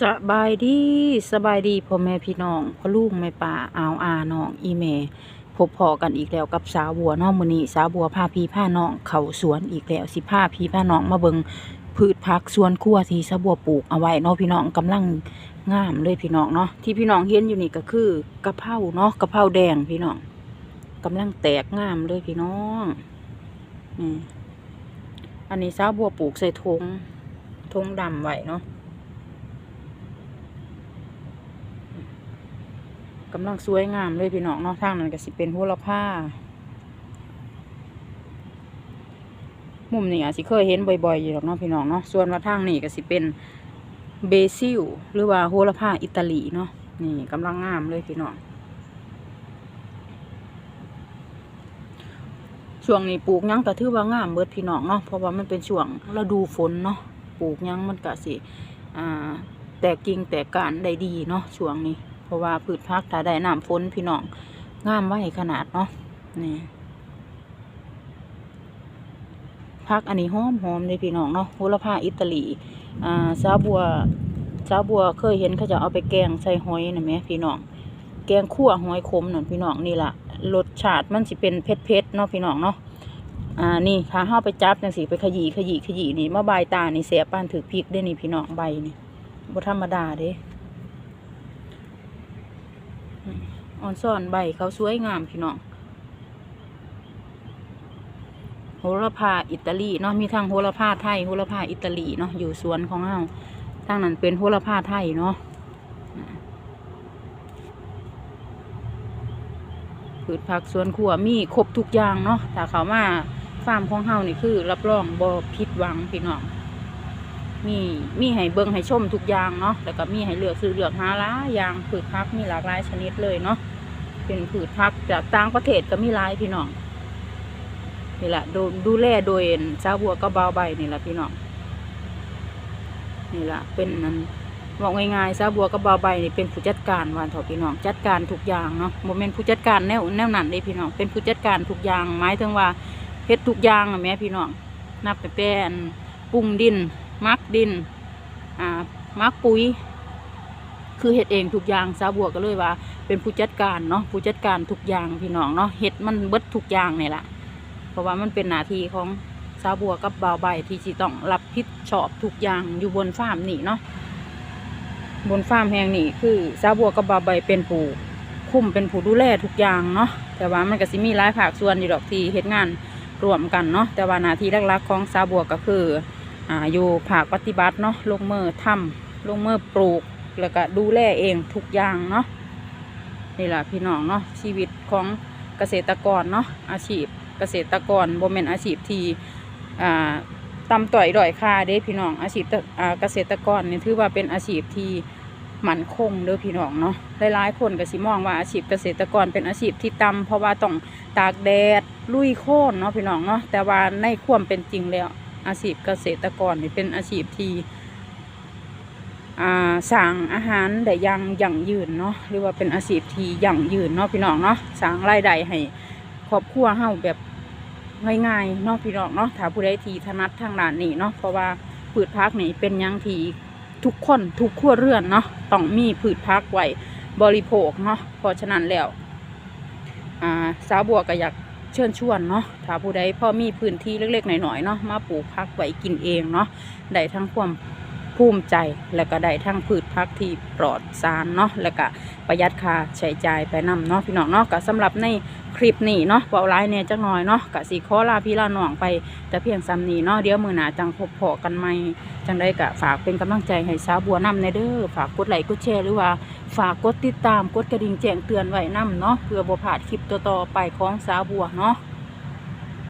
สบายดีสบายดีพ่อแม่พี่น้องพ่อลูกแม่ป่าอาวอาน้องอีแม่พบพอกันอีกแล้วกับสาวบัวน้องมือนีสาวบัวพาพี่พาน้องเขาสวนอีกแล้วสิพาพี่พาน้องมาเบิงพืชผักสวนครัวที่สาวบัวปลูกเอาไว้เนาะพี่น้องกำลังงามเลยพี่น้องเนาะที่พี่น้องเห็นอยู่นี่ก็คือกะเพราเนาะกะเพราแดงพี่น้องกำลังแตกงามเลยพี่น้องนี่อันนี้สาวบัวปลูกใส่ทงทงดำไว้เนาะ กำลังสวยงามเลยพี่น้องเนาะทางนั้นก็สิเป็นโหระพามุมนี้อาจสิเคยเห็นบ่อยๆอยู่หรอกเนาะพี่น้องเนาะส่วนว่าทางนี้ก็สิเป็นเบซิลหรือว่าโหระพาอิตาลีเนาะนี่กำลังงามเลยพี่น้องช่วงนี้ปลูกยังก็ถือว่างามเบิดพี่น้องเนาะเพราะว่ามันเป็นช่วงฤดูฝนเนาะปลูกยังมันก็สิอ่าแตกกิ่งแตกกานได้ดีเนาะช่วงนี้ ราะว่าพืชพักถ้าได้น้ำฝนพี่น้องงามไว้ขนาดเนาะนี่พักอันนี้หอมหอมเลยพี่น้องเนาะโหระพาอิตาลีอ่าซาบัวซาบัวเคยเห็นเขาจะเอาไปแกงใส่หอยนะแหม่พี่น้องแกงขั่วหอยขมนั่นพี่น้องนี่ล่ะรสชาติมันสิเป็นเผ็ดๆเนาะพี่น้องเนาะอ่านี่ถ้าเฮาไปจับจังสิไปขยี้ขยี้ขยี้นี่มาบายตานี่เสียป้านถือพริกได้นี่พี่น้องใบนี่บ่ธรรมดาเด้ อ่อนซ่อนใบเขาสวยงามพี่น้องโหระพาอิตาลีเนาะมีทั้งโหระพาไทยโหระพาอิตาลีเนาะอยู่สวนของเราทางนั้นเป็นโหระพาไทยเนาะพืชผักสวนครัวมีครบทุกอย่างเนาะถ้าเขามาฟาร์มของเฮานี่คือ รับรองบ่ผิดหวังพี่น้อง มีมีให้เบิ่งให้ชมทุกอย่างเนาะแล้วก็มีให้เลือกซื้อเลือกหาหลายอย่างพืชผักมีหลากหลายชนิดเลยเนาะเป็นผืชพักจากต่างประเทศก็มีหลายพี่น้องนี่แหละดูดูแลโดยชาวบัวก็เบาใบนี่แหละพี่น้องนี่แหละเป็นนั้นบอกง่ายๆชาบัวก็เบาใบนี่เป็นผู้จัดการวานเถอะพี่น้องจัดการทุกอย่างเนาะโมเมนต์ผู้จัดการแนวแนวนั้นเลยพี่น้องเป็นผู้จัดการทุกอย่างหมายถึงว่าเฮ็ดทุกอย่างอะแม่พี่น้องนับไปเป็นปรุงดิน มักดิน อ่า มักปุ๋ย คือเฮ็ดเองทุกอย่างสาบัวก็เลยว่า เป็นผู้จัดการเนาะ ผู้จัดการทุกอย่างพี่น้องเนาะเฮ็ดมันเบิดทุกอย่างนี่แหละเพราะว่ามันเป็นหน้าที่ของสาบัวกับบ่าวใบที่สิต้องรับผิดชอบทุกอย่างอยู่บนฟาร์มนี่เนาะ บนฟาร์มแห่งนี้คือสาบัวกับบ่าวใบเป็นผู้คุมเป็นผู้ดูแลทุกอย่างเนาะ แต่ว่ามันก็สิมีหลายภาคส่วนอยู่ดอกที่เฮ็ดงานรวมกันเนาะ แต่ว่าหน้าที่หลักๆของสาบัวก็คือ อ่าอยู่ภาคปฏิบัติเนาะลงมือทำลงมือปลูกแล้วก็ดูแลเองทุกอย่างเนาะนี่แหละพี่น้องเนาะชีวิตของเกษตรกรเนาะอาชีพเกษตรกรบ่แม่นอาชีพที่อ่าตำต่อยด่อยค่าเด้พี่น้องอาชีพเกษตรกรนี่ถือว่าเป็นอาชีพที่มั่นคงเด้อพี่น้องเนาะหลายๆคนก็สิมองว่าอาชีพเกษตรกรเป็นอาชีพที่ต่ำเพราะว่าต้องตากแดดลุยโค่นเนาะพี่น้องเนาะแต่ว่าในความเป็นจริงแล้ว อาชีพเกษตรกรนี่เป็นอาชีพที่อ่างอาหารได้ยังยั่งยืนเนาะหรือว่าเป็นอาชีพที่ยั่งยืนเนาะพี่น้องเนาะสร้างรายได้ให้ครอบครัวเฮาแบบง่ายๆเนาะพี่น้องเนาะถ้าผู้ใดที่ถนัดทางด้านนี้เนาะเพราะว่าพืชพักนี่เป็นยังที่ทุกคนทุกครัวเรือนเนาะต้องมีพืชพักไว้บริโภคเนาะเพราะฉะนั้นแล้วสาวบัวก็อยาก เชิญชวนเนาะถ้าผู้ใดพอมีพื้นที่เล็กๆหน่อยๆเนาะมาปลูกพักไว้กินเองเนาะได้ทั้งความภูมิใจและก็ได้ทั้งพืชพักที่ปลอดสารเนาะแล้วก็ประหยัดค่าใช้จ่ายไปนำเนาะพี่น้องเนาะก็สำหรับในคลิปนี้เนาะเบาไลายเนี่ยจักหน่อยเนาะก็สีขอลาพี่ลาหน้องไปแต่เพียงซ้ำนี้เนาะเดี๋ยวมือหนาจังพบพอกันใหม่จังได้ก็ฝากเป็นกำลังใจให้สาวบัวนำในเด้อฝากกดไลค์กดแชร์หรือว่า ฝากกดติดตามกดกระดิ่งแจ้งเตือนไว้นำเนาะเพื่อบ่พลาดคลิปต่อๆไปของสาวบัวเนาะ